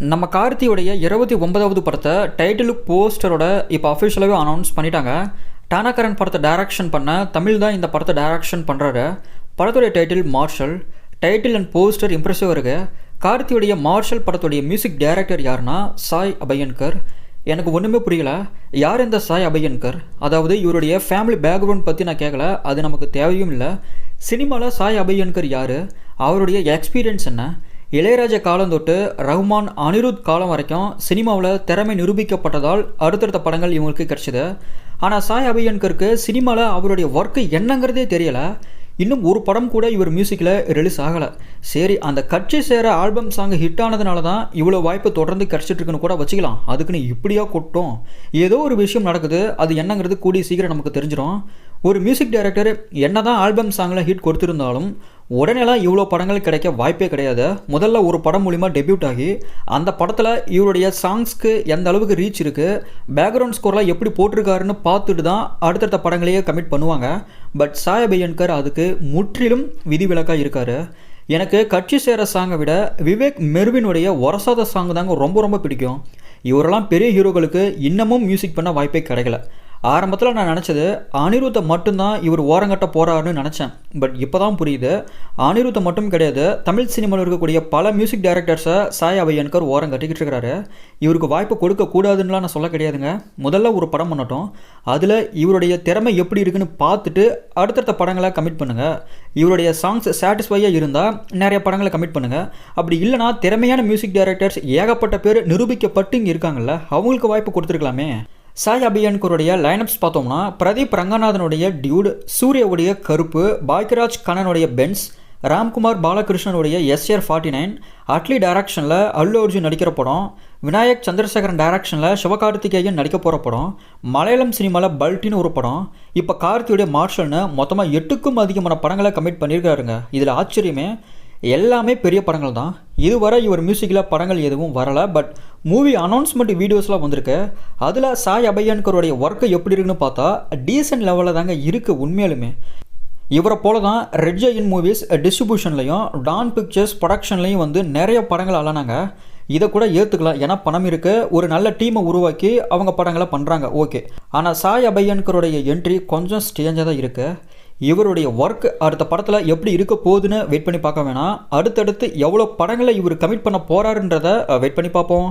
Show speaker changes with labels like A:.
A: நம்ம கார்த்தியோடைய இருபத்தி ஒன்பதாவது படத்தை டைட்டில் போஸ்டரோட இப்போ அஃபிஷியலாகவே அனௌன்ஸ் பண்ணிட்டாங்க. டானாகரன் படத்தை டைரக்ஷன் பண்ண தமிழ் தான் இந்த படத்தை டைரக்ஷன் பண்ணுறாரு படத்துடைய title Marshal title and poster இம்ப்ரெசிவாக இருக்கு. கார்த்தியுடைய மார்ஷல் படத்துடைய மியூசிக் டைரக்டர் யாருன்னா சாய் அபயன்கர். எனக்கு ஒன்றுமே புரியல. யார் இந்த சாய் அபயன்கர்? அதாவது இவருடைய ஃபேமிலி பேக்ரவுண்ட் பற்றி நான் கேட்கல அது நமக்கு தேவையும் இல்லை. சினிமாவில் சாய் அபயன்கர் யார்? அவருடைய எக்ஸ்பீரியன்ஸ் என்ன? இளையராஜா காலம் தொட்டு ரஹ்மான் அனிருத் காலம் வரைக்கும் சினிமாவில் திறமை நிரூபிக்கப்பட்டதால் அடுத்தடுத்த படங்கள் இவங்களுக்கு கிடச்சிது. ஆனால் சாய் அபியன்கருக்கு சினிமாவில் அவருடைய ஒர்க்கு என்னங்கிறதே தெரியலை. இன்னும் ஒரு படம் கூட இவர் மியூசிக்கில் ரிலீஸ் ஆகலை. சரி அந்த கட்சி சேர ஆல்பம் சாங் ஹிட் ஆனதுனால தான் இவ்வளோ வாய்ப்பு தொடர்ந்து கிடச்சிட்ருக்குன்னு கூட வச்சுக்கலாம். அதுக்குன்னு இப்படியா கொட்டும். ஏதோ ஒரு விஷயம் நடக்குது. அது என்னங்கிறது கூடிய சீக்கிரம் நமக்கு தெரிஞ்சிடும் ஒரு மியூசிக் டைரக்டர் என்ன தான் ஆல்பம் சாங்கில் ஹிட் கொடுத்துருந்தாலும் உடனேலாம் இவ்வளோ படங்கள் கிடைக்க வாய்ப்பே கிடையாது. முதல்ல ஒரு படம் மூலிமா டெபியூட் ஆகி அந்த படத்தில் இவருடைய சாங்ஸ்க்கு எந்த அளவுக்கு ரீச் இருக்குது பேக்ரவுண்ட் ஸ்கோர்லாம் எப்படி போட்டிருக்காருன்னு பார்த்துட்டு தான் அடுத்தடுத்த படங்களையே கமிட் பண்ணுவாங்க. பட் சாய் அபயன்கர் அதுக்கு முற்றிலும் விதிவிலக்காக இருக்கார். எனக்கு கட்சி சேர சாங்கை விட விவேக் மெர்வினுடைய ஒரசாத சாங் தாங்க ரொம்ப ரொம்ப பிடிக்கும். இவரெல்லாம் பெரிய ஹீரோக்களுக்கு இன்னமும் மியூசிக் பண்ண வாய்ப்பே கிடைக்கல. ஆரம்பத்தில் நான் நினச்சது அனிருத்தை மட்டும்தான் இவர் ஓரங்கட்ட போகிறாருன்னு நினச்சேன். பட் இப்போ தான் புரியுது. அனிருத்தை மட்டும் கிடையாது தமிழ் சினிமாவில் இருக்கக்கூடிய பல மியூசிக் டைரக்டர்ஸை சாய் அவையன்கர் ஓரம் கட்டிக்கிட்டு இருக்கிறாரு. இவருக்கு வாய்ப்பு கொடுக்கக்கூடாதுன்னுலாம் நான் சொல்ல கிடையாதுங்க. முதல்ல ஒரு படம் பண்ணட்டும். அதில் இவருடைய திறமை எப்படி இருக்குன்னு பார்த்துட்டு அடுத்தடுத்த படங்களை கமிட் பண்ணுங்கள் இவருடைய சாங்ஸ் சாட்டிஸ்ஃபையாக இருந்தால் நிறைய படங்களை கமிட் பண்ணுங்கள் அப்படி இல்லைனா திறமையான மியூசிக் டைரக்டர்ஸ் ஏகப்பட்ட பேர் நிரூபிக்கப்பட்டு இங்கே இருக்காங்கல்ல அவங்களுக்கு வாய்ப்பு கொடுத்துருக்கலாமே. சாய் அபியான்கருடைய லைனப்ஸ் பார்த்தோம்னா பிரதீப் ரங்கநாதனுடைய டியூட் சூர்யாவுடைய கருப்பு பாக்யராஜ் கண்ணனுடைய Benz Ramkumar பாலகிருஷ்ணனுடைய S R forty nine Atlee டைரக்ஷனில் அல்லு அர்ஜுன் நடிக்கிற படம் விநாயக் சந்திரசேகரன் டைரக்ஷனில் சிவகார்த்திகேயன் நடிக்க போகிற படம் மலையாளம் சினிமாவில் பல்ட்டின்னு ஒரு படம். இப்போ கார்த்தியுடைய மார்ஷல்னு மொத்தமாக எட்டுக்கும் அதிகமான படங்களை கமிட் பண்ணியிருக்காருங்க. இதில் ஆச்சரியமே எல்லாமே பெரிய படங்கள் தான். இதுவரை இவர் மியூசிக்கில் படங்கள் எதுவும் வரலை பட் மூவி அனௌன்ஸ்மெண்ட் வீடியோஸ்லாம் வந்திருக்கு. அதில் சாய் அபயன்கருடைய ஒர்க்கு எப்படி இருக்குன்னு பார்த்தா டீசென்ட் லெவலில் தாங்க இருக்குது உண்மையாலுமே. இவரை போல தான் ரெட் ஜெயின் மூவிஸ் டிஸ்ட்ரிபியூஷன்லையும் டான் பிக்சர்ஸ் ப்ரொடக்ஷன்லையும் வந்து நிறைய படங்கள் அலனாங்க. இதை கூட ஏற்றுக்கலாம் ஏன்னா பணம் இருக்குது ஒரு நல்ல டீமை உருவாக்கி அவங்க படங்களை பண்ணுறாங்க ஓகே ஆனால் சாய் அபையன்கருடைய என்ட்ரி கொஞ்சம் ஸ்டேஞ்சாக தான் இருக்குது இவருடைய ஒர்க் அடுத்த படத்தில் எப்படி இருக்க போகுதுன்னு வெயிட் பண்ணி பார்க்க வேணாம். அடுத்தடுத்து எவ்வளோ படங்களை இவர் கமிட் பண்ண போகிறாருன்றதை வெயிட் பண்ணி பார்ப்போம்.